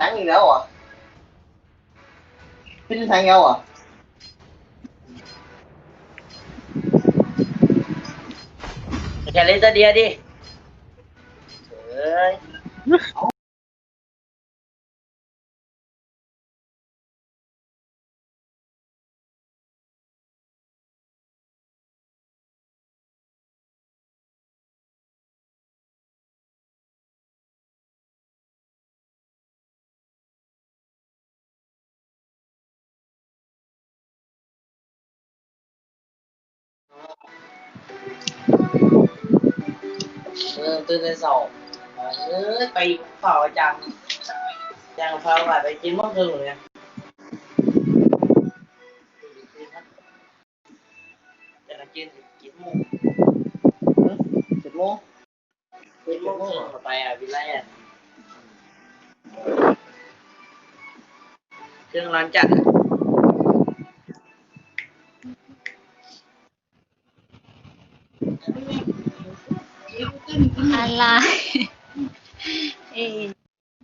แทงอีกแล้วเหรอพี่จะ เหรอแค่เล่นตัวเดียวดิเอ้ยเออตื่นในสองเออไปเฝ้าจังจังเฝ้าว่าไปกินมะเขือเนี่ยจะกินกินหมูเจ็ดโมงกินหมูไปอะวิไลอะเครื่องร้านจัด อะไรเอ๊ะ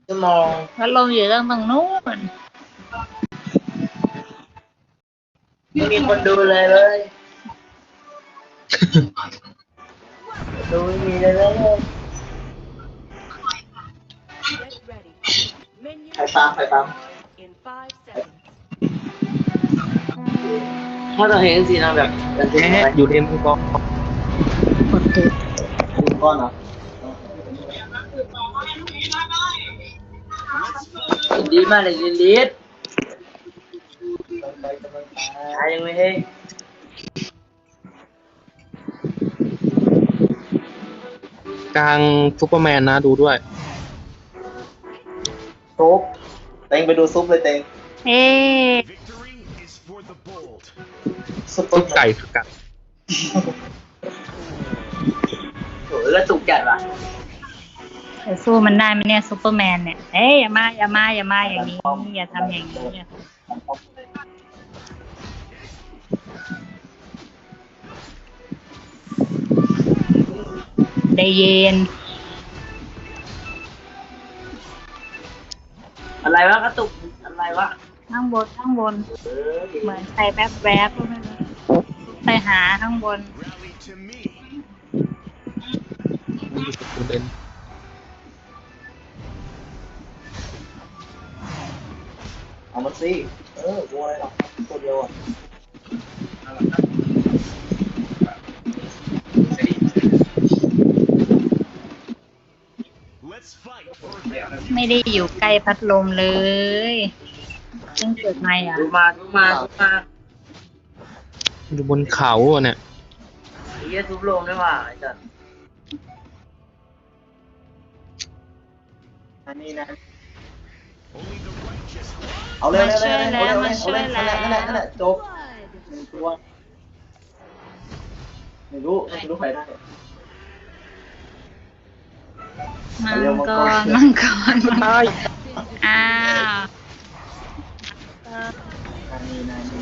ชั่วโมงพัดลมอยู่ตั้งตรงนู้นไม่มีคนดูเลยเลยดูไม่มีเลยเลย Get ready. ใครตามใครตาม In five seconds. ถ้าเราเห็นสีน้ำแบบมันจะแอะอยู่เรียนกองกดตุดดูก้อนเหรอ ดีมากเลยลิลิทหายังไม่ให้กลางซูเปอร์แมนนะดูด้วย ซุปเต็งไปดูซุปเลยเต็งเอ๊ะ Victory is for the bold. ซุปซุปไก่สกัดโหกระตุกจัดว่ะ จะสู้มันได้ไหมเนี่ยซูเปอร์แมนเนี่ยเอ๊ะอย่ามาอย่ามาอย่ามาอย่างนี้อย่าทำอย่างนี้อย่าได้เย็น อะไรวะกระตุกอะไรวะข้างบนข้างบนเออเหมือนใส่แวบแวบๆก็ไม่รู้ไปหาข้างบน Rally to me. ดูเล่น เอามาสิเออดูอะไรหรอกตัวเดียวอะ Let's fight for victory. ไม่ได้อยู่ใกล้พัดลมเลยเพิ่งเกิดใหม่อะดูมาดูมาดูมาอยู่บนเขาอะเนี่ยไอ้เหี้ยทุบลงด้วยว่ะไอ้จัดอันนี้นะ Only the righteous เอาเลยมาช่วยเอาแล้วเลยมาช่วยเอาเลยแล้วนั่นแหละนั่นแหละจบหนึ่งตัวไม่รู้ไม่รู้ใครได้มังกรมังกรมังกรอ้าวนานีนานี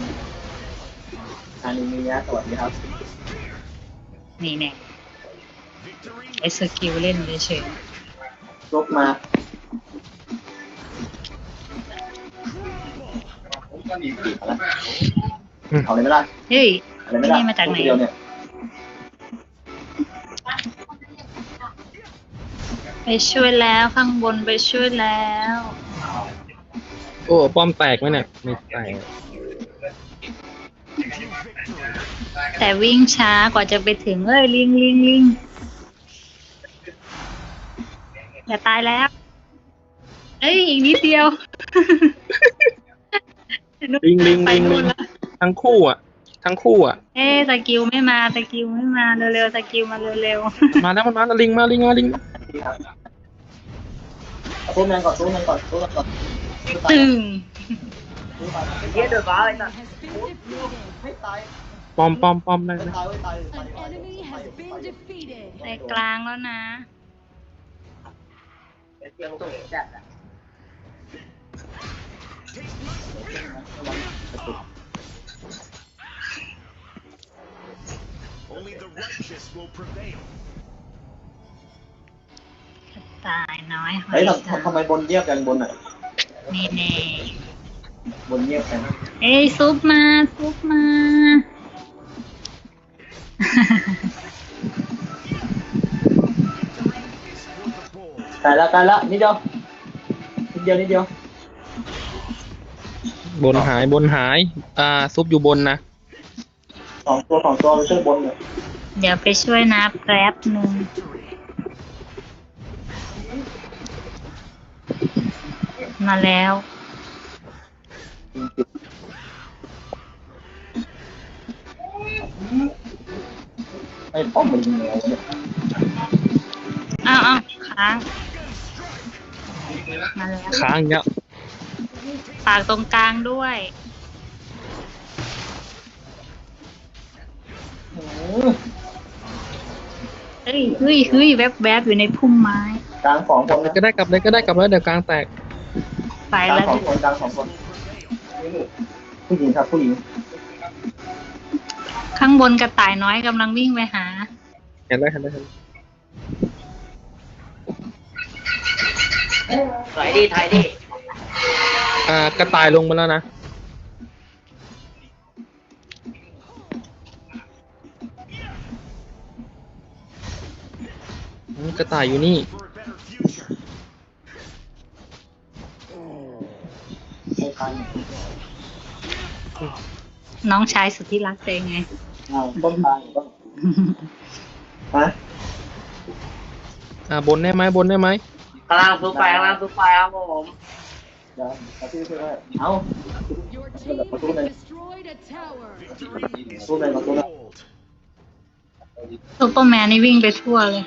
นานีมียะสวัสดีครับ นี่เนี่ย victory ไอสกิลเล่นเฉยยกมา เอาเลยไม่ได้ๆเฮ้ยอะไรไม่ได้นี่มาจากไหนตัวเดียวเนี่ยไปช่วยแล้วข้างบนไปช่วยแล้ว โอ้ป้อมแตกไหมเนี่ยไม่แตกแต่วิ่งช้ากว่าจะไปถึงเอ้ยลิงลิงลิงอย่าตายแล้ว เอ้ยอีกนิดเดียว ลิงลิงไปลิงลินู่นงแล้วทั้งคู่อะ ทั้งคู่อะ เอ้ยสกิลไม่มาสกิลไม่มาเร็วๆสกิลมาเร็วมาแล้วมันมาแล้วลิงมาลิงมาลิงมาดีครับเอาสู้แมนก่อนสู้แมนก่อนสู้แมนก่อนๆตึงไอ้เหี้ยโดนบ้าไอ้จัด Has been defeated. ไม่ตายป้อมป้อมป้อมได้ไม่ไหมตายไม่ตาย An enemy has been defeated. ในกลางแล้วนะไอ้เหี้ยตุกจัดอะ only the righteous will prevail. ตายน้อยหอเฮ้ยยทำทำไมบนเยียบกันบนอะนี่แน่ บนเงียบกันเอ้ยซุปมาซุปมาตายละตายละนิดเดียวนิดเดียวนิดเดียวบนหายบนหาย อ่า ซุปอยู่บนนะสองตัวสองตัวไปช่วยบนเลยเดี๋ยวไปช่วยนะแป๊บหนึ่งมาแล้วไอ้ป้อมมันยิงอะไรเนี่ยอ้าวอ้าวค้างมาแล้วค้างเนี้ย ปากตรงกลางด้วยอืมเฮ้ยเฮ้ยเฮ้ยแวบแวบอยู่ในพุ่มไม้ กลางสองคนนะก็ได้กลับเลยก็ได้กลับแล้วเดี๋ยวกลางแตกไปกลางแล้วสองคนกลางสองคนผู้หญิงครับผู้หญิงข้างบนกระต่ายน้อยกำลังวิ่งไปหา เห็นแล้วเห็นแล้วเห็นแล้วถอยดิถอยดิ อ่ากระต่ายลงมาแล้วนะอืมกระต่ายอยู่นี่ For a better future. ไอ้คันน้องชายสุดที่รักเองไงอ้าวต้นทางต้นฮะอ่าบนได้ไหมบนได้ไหมกำลังซุปไปกำลังซุปไปครับผม เดี๋ยวเอาที่ช่วยด้วยเอ้า Your team has destroyed a tower. Victory is Go back, go back. gold. ซูเปอร์แมนนี่วิ่งไปทั่วเลย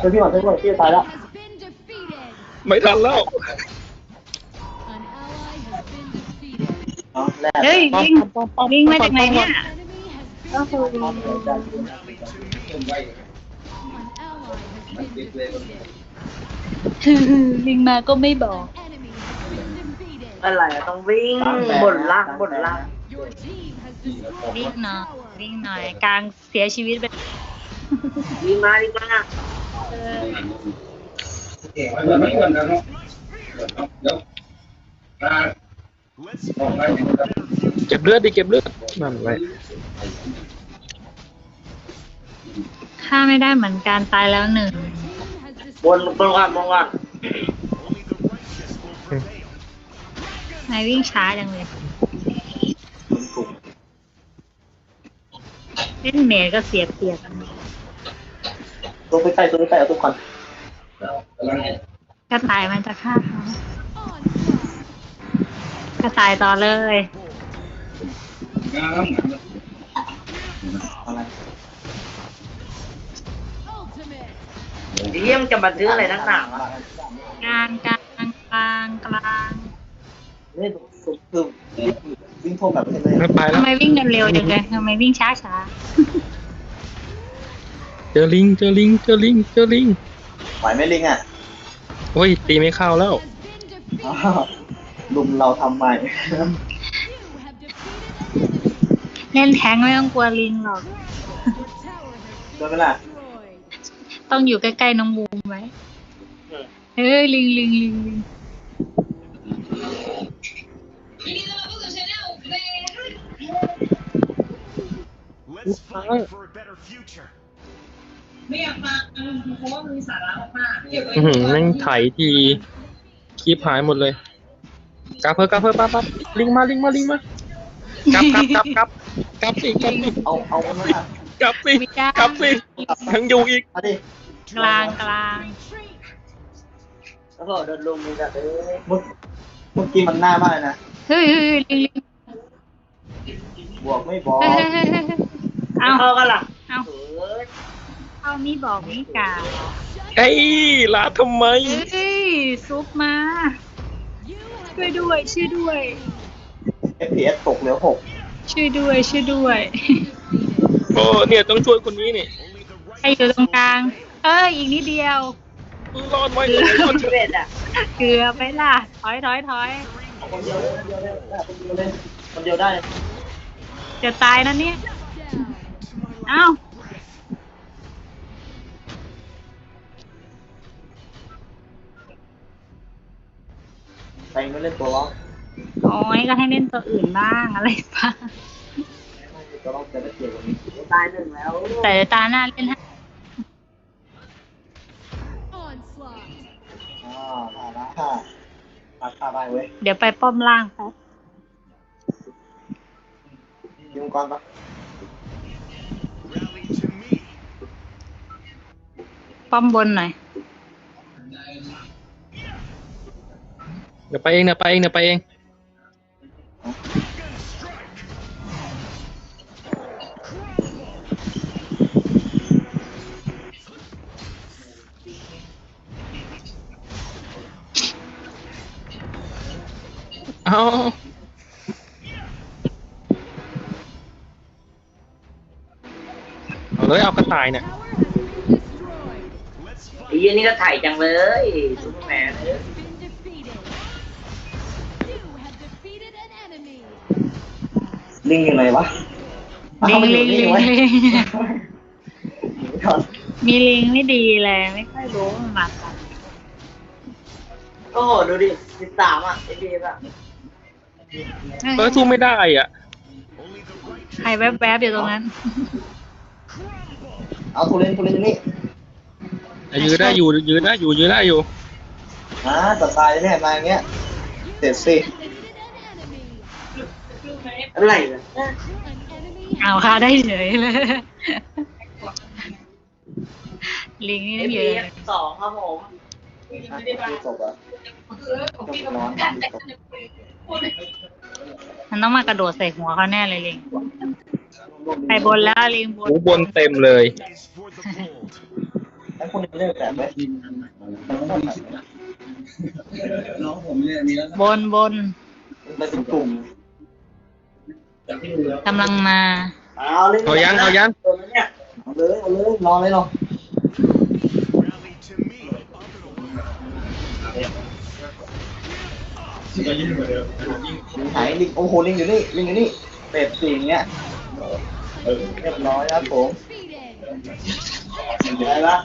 ช่วยพี่ก่อนช่วยพี่ก่อนพี่จะตายแล้ว Has been defeated. ไม่ทันแล้ว An ally has been defeated. เนาะแรกเฮ้ยวิ่งวิ่งมาจากไหนเนี่ย Enemy has been defeated. เอาเดี๋ยวจะดูนะ An ally has been defeated. วิ่งมาก็ไม่บอก An อะไรอะต้องวิ่งบนล่างบนล่าง Your team has destroyed วิ่ง a หน่อย tower. วิ่งหน่อย กลางเสียชีวิตไปวิ่งมาดีกว่าเออ Let's fight for a better future. เก็บเลือดดิเก็บเลือดนั่นไว้ฆ่าไม่ได้เหมือนกันตายแล้วหนึ่ง Team has บน destroyed บนก่อนบนก่อนายวิ่งช้าจังเลยเล่นเมดก็เสียเปรียบตัวไปใกล้ตัวไปใกล้เอาตัวก่อนกระต่ายมันจะฆ่าเขา onslaught. กระต่ายต่อเลยอะไร Ultimate. เยี่ยมจะมาซื้ออะไรนักหนาวะกลางกลางกลางกลาง นี่คือวิ่งท่วมแบบนี้เลยไม่ไปแล้วทำไมวิ่งกันเร็วจังเลยทำไมวิ่งช้าช้าเจอลิงเจอลิงเจอลิงเจอลิงไหวไหมลิงอะโอ้ยตีไม่เข้าแล้ว Has been defeated. อ้าวลุมเราทำใหม่ You have defeated an enemy. เล่นแทงค์ไม่ต้องกลัวลิงหรอก Your tower has โดนไหมล่ะ been destroyed. ต้องอยู่ใกล้ๆน้องบูมไว้เฮ้ยลิงลิงลิงลิง Let's fight for a better future. อือหือแม่งไถทีคลิปหายหมดเลยกลับเพิ่มกลับเพิ่มปั๊บปั๊บลิงมาลิงมาลิงมากลับกลับกลับกลับกลับสิกลับสิเอาเอามันมากลับสิกลับสิยังอยู่อีกเอาดิกลางกลางโอ้โหโดนลุมมีแต่เอ้ยเมื่อเมื่อกี้มันหน้ามากเลยนะ เฮ้ยเฮ้ยเฮ้ยลิงลิงบวกไม่บอกเฮ้ยเฮ้ยเฮ้ยเฮ้ยเอาเข้ากันล่ะเอาเอ้ยเอามีบอกมีกล่าวเอ้ยลาทำไม เฮ้ยซุปมาช่วยด้วยช่วยด้วยเอฟพีเอสตกเหลือหกช่วยด้วยช่วยด้วยโอ้เนี่ยต้องช่วยคนนี้นี่ใครอยู่ตรงกลาง เอ้ยอีกนิดเดียวรอดไว้เลยรอดชีวิตอะ เกือบไปล่ะ ถอยถอยถอย คนเดียวเลยคนเดียวเลยคนเดียวเลยคนเดียวได้จะตายนะเนี่ยเอ้าไปไม่เล่นตัวล็อกโอ้ยก็ให้เล่นตัวอื่นบ้างอะไรบ้างตัวล็อกจะได้เกียรกว่านี้ตายหนึ่งแล้วแต่ตาหน้าเล่นให้อ่าผ่านนะ ค่ะตัดขาได้เว้ยเดี๋ยวไปป้อมล่างแป๊บยิงก่อนปะ Rally to me. ป้อมบนหน่อย เดี๋ยวไปเองเดี๋ยวไปเองเดี๋ยวไปเอง เอาเลยเอากระต่ายเนี่ย Tower has been destroyed. Let's ไอ้ยี่นี่ก็ถ่ายจังเลยซูเปอร์แมน Has been defeated. You have defeated an enemy. ลิงอยู่ไหนวะลิงเอาลิงอยู่ลินี่งไว้ลิงก่อนมีลิงไม่ดีเลยไม่ค่อยรู้มันมากันโอ้โหดูดิสิบสามอะไอ้บีบอะเออสู้ไม่ได้อะ only the right ใครแวบๆอยู่ตรงนั้น เอาทุเรนทุเรนอยู่นี่ยืนได้อยู่ยืนได้อยู่ยืนได้อยู่อ่าจะตายแน่มาอย่างเงี้ยเสร็จสิ Defeated an enemy. อะไรเนี่ย An enemy เอาค่ะได้เฉยเลยลิงนี่ไอ้ไม่เยบีอะ สองครับผมจบอะจบร้อนมันต้องมากระโดดใส่หัวเขาแน่เลยลิง ไปบนแล้วลิงบน หูบนเต็มเลย is for the bold. ไอ้คนนี้เล่นแต่ไหมมันไม่ต้องแบบบนบนมันเป็นกลุ่มกำลังมา เอาเล่นเอายังเอายังตัวนั้นเนี่ยเอาเลยเอาเลยรอเลยเนาะ Rally to me. ลิงไหนลิงโอ้โหลิงอยู่นี่ลิงอยู่นี่เป็ดสี่อย่างเงี้ย เรียบร้อยครับผม defeated. อะไรละ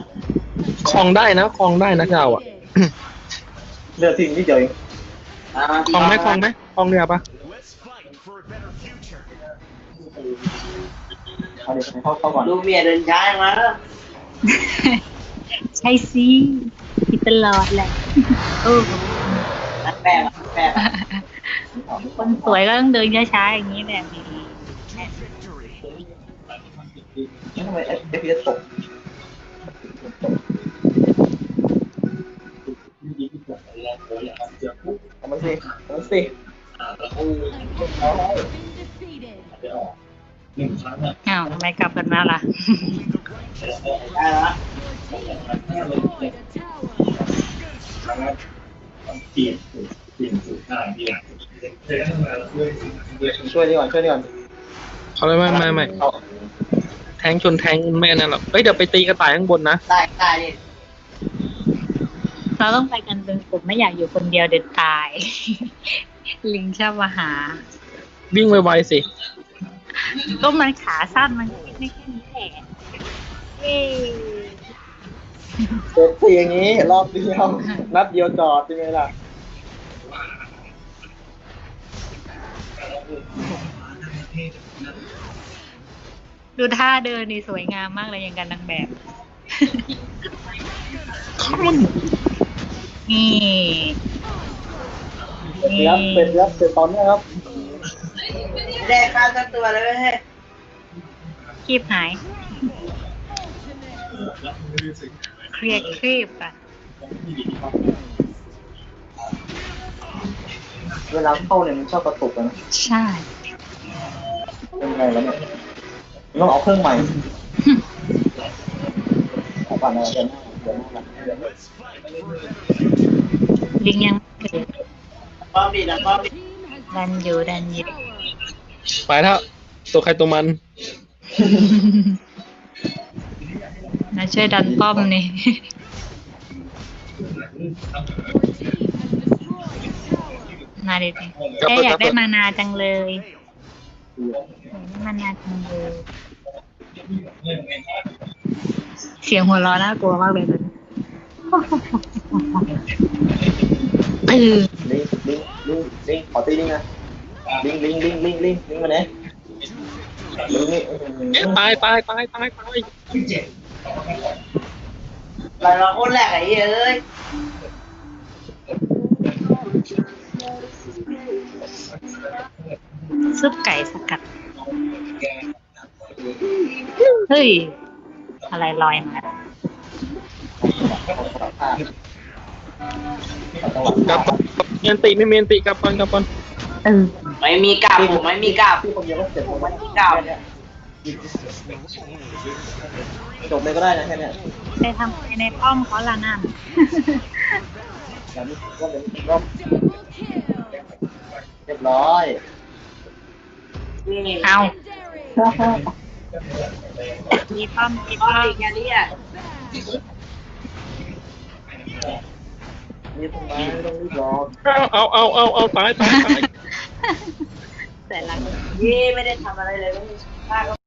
คลองได้นะคลองได้นะเราอะเลือดทิ้งนิดเดียวเองอ่าคลองไหมคลองไหมคลองเรือปะ Let's fight for a better future. เอาเดี๋ยวเข้าเข้าก่อนดูเมียเดินช้ามาแล้วใช่สิคิดตลอดแหละเออนักแปะนักแปะคนสวยก็ต้องเดินช้าๆอย่างนี้แหละ To victory. ทำไมเอฟเอฟตกเอามาสิเอามาสิ An enemy has been defeated. อ้าวทำไมกลับกันมาล่ะ ได้แล้ว Destroyed a tower. ช่วยดีก่อนช่วยดีก่อนเขาเลยไม่ไม่ไม่เอา แทงชนแทงแม่นั่นหรอกเฮ้ยเดี๋ยวไปตีกระต่ายข้างบนนะได้ได้ดิเราต้องไปกันเป็นกลุ่มไม่อยากอยู่คนเดียวเด็ดตาย ลิงชอบมาหา วิ่งไวๆสิ ก็มันขาสั้นมันคิดไม่แค่นี้แหละเย้เสร็จสี่อย่างนี้ รอบเดียว นัดเดียวจอดใช่ไหมล่ะ ดูท่าเดินนี่สวยงามมากเลยอย่างกันนางแบบ นี่เสร็จแล้วเสร็จแล้วเสร็จตอนเนี้ยครับไม่ได้ข้าวสักตัวเลยเฮ้ยคีบหาย เครียดครีบอะ เวลาเข้าเนี่ยมันชอบกระตุกอะนะ ใช่ เป็นไงแล้วเนี่ย ต้องเอาเครื่องใหม่เอาก่อนนะเดี๋ยวหน้าเดี๋ยวหน้าเดี๋ยวหน้า Let's fight for a better ลิงยังไม่เกิดป้อมดีนะป้อมดี Team has ดันอยู่ดันอยู่ tower. ไปแล้วตัวใครตัวมันมาช่วยดันป้อมนี่ Your team has destroyed a tower. มาดิดิแค่อยากได้มานาจังเลยอยากได้ มานาจังเลยเสียงหัวเราะน่ากลัวมากเลยนะเออลิงลิงลิงขอตีลิงนะลิงลิงลิงลิงลิงลิงมาไหนลิงนี่อื้อหือตายตายตายตายตายเราคนแรกไอ้เอ้ย ซุปไก่สกัด เฮ้ย อะไรลอยมากลับก่อนเมียนติไม่เมียนติกลับก่อนกลับก่อนเออไม่มีกล้าบผมไม่มีกล้าบพี่คนเดียวก็เสร็จผมไม่มีกล้าบจบเลยก็ได้นะแค่เนี้ยไปทำอะไรในป้อมเขาละนั่นแบบนี้ก็เป็นรอบ Double kill. เรียบร้อยนี่ เอา Legendary. มีป้อมมีป้อป้อมอีกอันนี้อะนี่ทำไมไม่ต้องรีบรอเอาเอาเอาเอาเอาตายตายตาย แต่ละยี่ไม่ได้ทำอะไรเลยไม่มีค่าก็